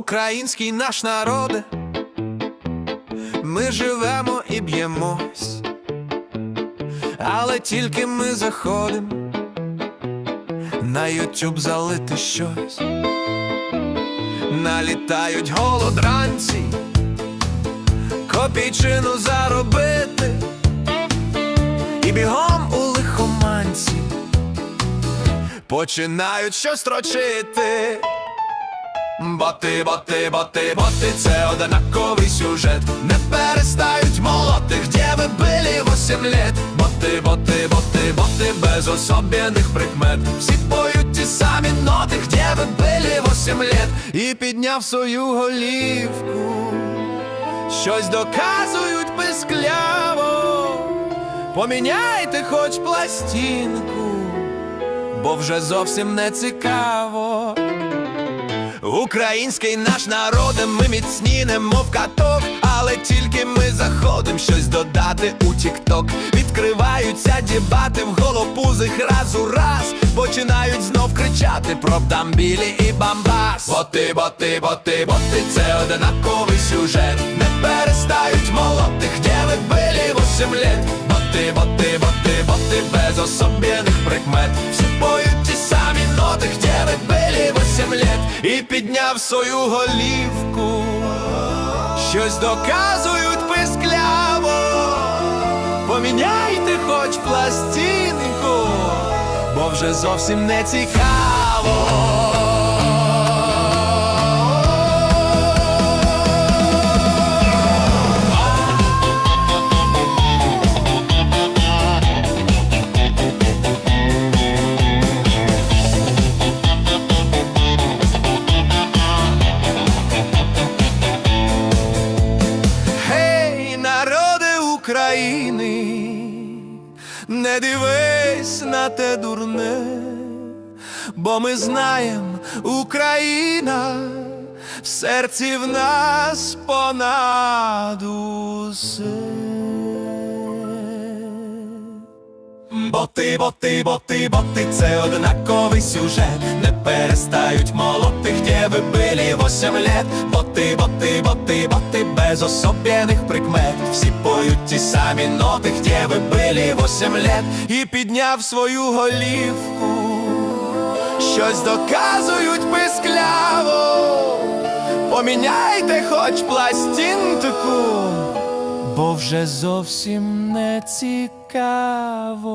Український наш народе, ми живемо і б'ємось, але тільки ми заходимо на Ютуб залити щось, налітають голодранці, копійчину заробити і бігом у лихоманці починають щось строчити. Боти, боти, боти, боти, це однаковий сюжет. Не перестають молоти, где ви были 8 лет. Боти, боти, боти, боти, без особенних прикмет. Всі поють ті самі ноти, где ви были 8 лет. І підняв свою голівку. Щось доказують пискляво. Поміняйте хоч пластинку, бо вже зовсім не цікаво. Український наш народе, ми міцні, немов каток, але тільки ми заходим щось додати у тік-ток. Відкриваються дібати в голопузих раз у раз. Починають знов кричати про бдамбілі і бамбас. Боти, боти, боти, боти, це однаковий сюжет. Не перестають молоти, де ви били 8 лет. Боти, боти, боти, боти, без особенних прикмет. Всі поють І підняв свою голівку. Щось доказують пискляво. Поміняйте хоч пластинку, бо вже зовсім не цікаво. Не дивись на те дурне, бо ми знаєм, Україна в серці в нас понад усе. Боти, боти, боти, боти, це однаковий сюжет. Не перестають молоти, 8 лет. Боти, боти, боти, боти, без особенних прикмет. Всі поють ті самі ноти, де ви били 8 лет. І підняв свою голівку. Щось доказують пискляво. Поміняйте хоч пластинку бо вже зовсім не цікаво.